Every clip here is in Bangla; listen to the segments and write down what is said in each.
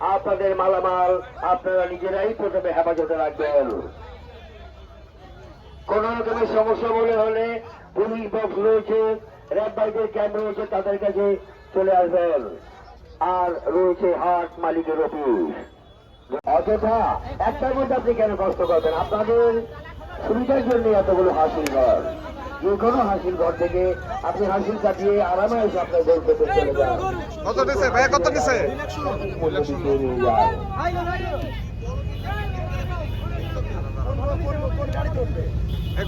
আপনাদের মালামাল আপনারা নিজেরাই প্রথমে হেফাজতে রাখবেন। কোন রকমের সমস্যা বলে হলে পুলিশ বক্স রয়েছে, র্যাব বাইকের ক্যাম্প রয়েছে, তাদের কাছে চলে আসবেন। আর রয়েছে হাট মালিকের অফিস। অযথা একটার মধ্যে আপনি কেন কষ্ট করবেন? আপনাদের সুবিধার জন্য এতগুলো হাসিল ঘর। যে কোনো হাসিল ঘর থেকে আপনি হাসিল কাটিয়ে আরামে এসে আপনার গোল পেতে চলে যান। কত নিছে? ভাইয়া, কত নিছে?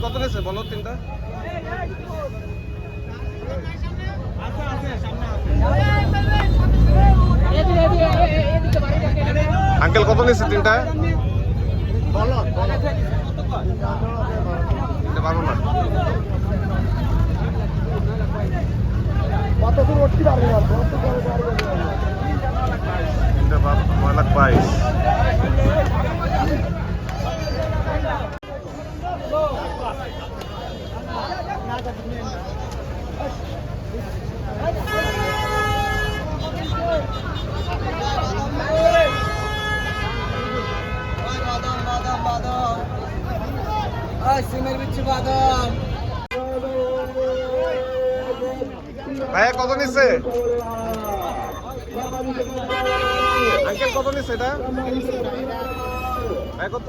কত নিছে? বলো আঙ্কেল, কত নিছে তিনটা পারব না। তিনটা বারো নয় লাখ বাইশ। সিমের বিচ্ছু বাদাম ভাইয়া কত নিচ্ছে? আঙ্কেল কত নিচ্ছে এটা? ভাই কত?